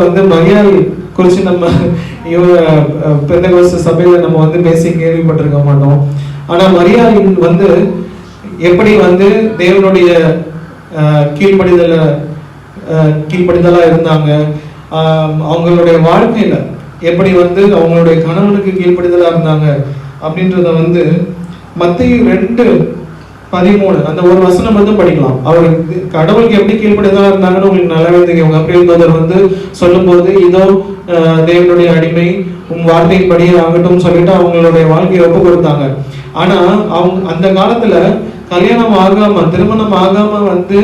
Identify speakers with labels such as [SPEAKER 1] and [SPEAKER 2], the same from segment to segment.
[SPEAKER 1] வந்து மரியாதை குறித்து நம்ம இவங்க பெந்தகோஸ்து சபையில நம்ம வந்து பேசி கேள்விப்பட்டிருக்க மாட்டோம். ஆனா மரியாதையின் வந்து எப்படி வந்து தேவனுடைய அஹ், கீழ்ப்படிதலாக இருந்தாங்க? அவங்களுடைய வாழ்க்கையில எப்படி வந்து அவங்களுடைய கணவனுக்கு கீழ்ப்படிதலாக இருந்தாங்க? அப்படின்றத வந்து மத்திய ரெண்டு பதிமூணு. அந்த ஒரு வசனம் மட்டும் படிக்கலாம். அவர் கடவுளுக்கு எப்படி கீழ்ப்படிதலா இருந்தாங்கன்னு உங்களுக்கு நல்லாவே தெரியும். கப்ரியல் தூதர் வந்து சொல்லும்போது இதோ அஹ், தேவனுடைய அடிமை உன் வார்த்தையின்படி ஆகட்டும் சொல்லிட்டு அவங்களுடைய வாழ்க்கையை ஒப்பு கொடுத்தாங்க. ஆனா அவங்க அந்த காலத்துல கல்யாணம் ஆகாம திருமணம் ஆகாம வந்து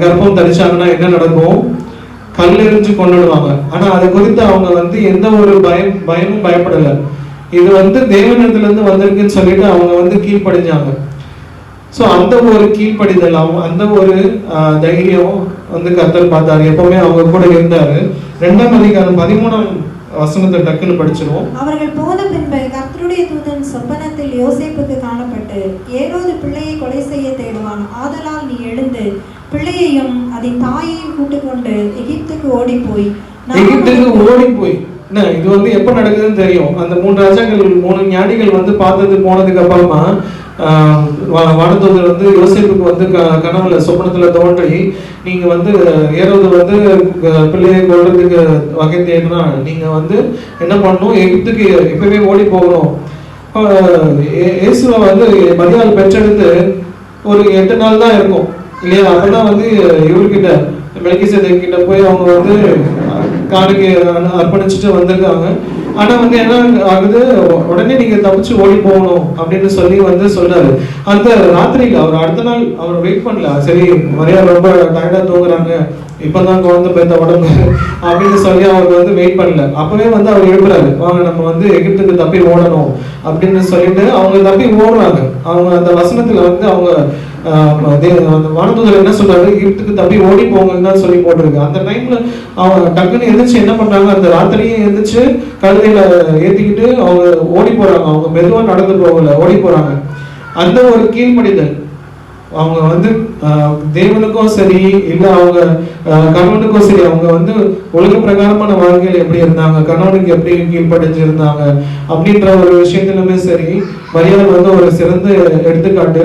[SPEAKER 1] கர்ப்பம் தரிச்சாங்கன்னா என்ன நடக்கும்? கல் எறிஞ்சு கொண்டுடுவாங்க ஆனா அது குறித்து அவங்க வந்து எந்த ஒரு பயம் பயமும் பயப்படல. இது வந்து தேவனிடத்துல இருந்து வந்திருக்குன்னு சொல்லிட்டு அவங்க வந்து கீழ்ப்படிஞ்சாங்க. சோ அந்த ஒரு கீழ்ப்படிதல் அவங்க அந்த ஒரு தைரியம் வந்து கர்த்தர் பார்த்தாரு. எப்பவுமே அவங்க கூட இருந்தாரு. ரெண்டாம் அதிகாரம் பதிமூணாம் வசனத்தை டக்குன்னு படிச்சிருவோம்.
[SPEAKER 2] அவர்கள் போன பின்பு கர்த்தருடைய தூதன் சொப்பனத்தில் யோசேப்புக்கு காணப்பட்டு ஏரோது பிள்ளையை கொலை செய்ய தேடுவான். ஆதலால் நீ எழுந்து பிள்ளையையும் அதன் தாயையும் கூட்டிக்கொண்டு எகிப்துக்கு ஓடிப்போய். நான்
[SPEAKER 1] எகிப்துக்கு ஓடி போய் என்ன இது வந்து எப்போ நடக்குதுன்னு தெரியும். அந்த மூணு ராஜாக்கள் மூணு ஞானிகள் வந்து பார்த்தது போனதுக்கு அப்புறமா ஆஹ், வா- வந்து யோசிப்புக்கு வந்து க- கனவுல சொப்பனத்துல தோன்றி நீங்க வந்து ஏறது வந்து பிள்ளையை கொள்றதுக்கு வகை தேடினா நீங்க வந்து என்ன பண்ணணும்? எகிப்துக்கு இப்பவே ஓடி போகணும். இயேசுவை வந்து மதியால் பெற்றெடுத்து ஒரு எட்டு நாள் தான் இருக்கும். இல்லையா? அப்பதான் வந்து இவர்கிட்ட மெல்கிசேதேக் கிட்ட போய் அவங்க வந்து காடுக்கு அர்ப்பணிச்சுட்டு வந்திருக்காங்க. ஆனா வந்து என்ன ஆகுது? உடனே நீங்க தப்பிச்சு ஓடி போகணும் அப்படின்னு சொல்லி வந்து சொல்றாரு. அந்த ராத்திரியில அவர் அடுத்த நாள் அவர் வெயிட் பண்ணல. சரி மரியா ரொம்ப டயர்டா தூங்குறாங்க. இப்பதான் குழந்தை பெத்த உடம்பு அப்படின்னு சொல்லி அவர் வந்து வெயிட் பண்ணல. அப்பவே வந்து அவர் எழுப்புறாரு. வாங்க நம்ம வந்து எகிப்துக்கு தப்பி ஓடணும் அப்படின்னு சொல்லிட்டு அவங்க தப்பி ஓடுறாங்க. அவங்க அந்த வசனத்துல வந்து அவங்க வானதூதர் என்ன சொல்றாரு? எகிப்துக்கு தப்பி ஓடி போங்கன்னு தான் சொல்லி போட்டிருக்கு. அந்த டைம்ல அவங்க டக்குன்னு எந்திரிச்சு என்ன பண்றாங்க? அந்த ராத்திரியும் எந்திரிச்சு கழுதையில ஏத்திக்கிட்டு அவங்க ஓடி போறாங்க. அவங்க மெதுவா நடந்து போகல ஓடி போறாங்க. அந்த ஒரு கீழ்ப்படிதல். அவங்க வந்து தேவனுக்கும் சரி இல்ல அவங்க கணவனுக்கும் சரி அவங்க வந்து உலக பிரகாரமான வாழ்க்கையில் எப்படி இருந்தாங்க? கணவனுக்கு எப்படி கீழ்ப்படிஞ்சு இருந்தாங்க அப்படின்ற ஒரு விஷயத்திலுமே சரி மரியாதை வந்து ஒரு சிறந்த எடுத்துக்காட்டு.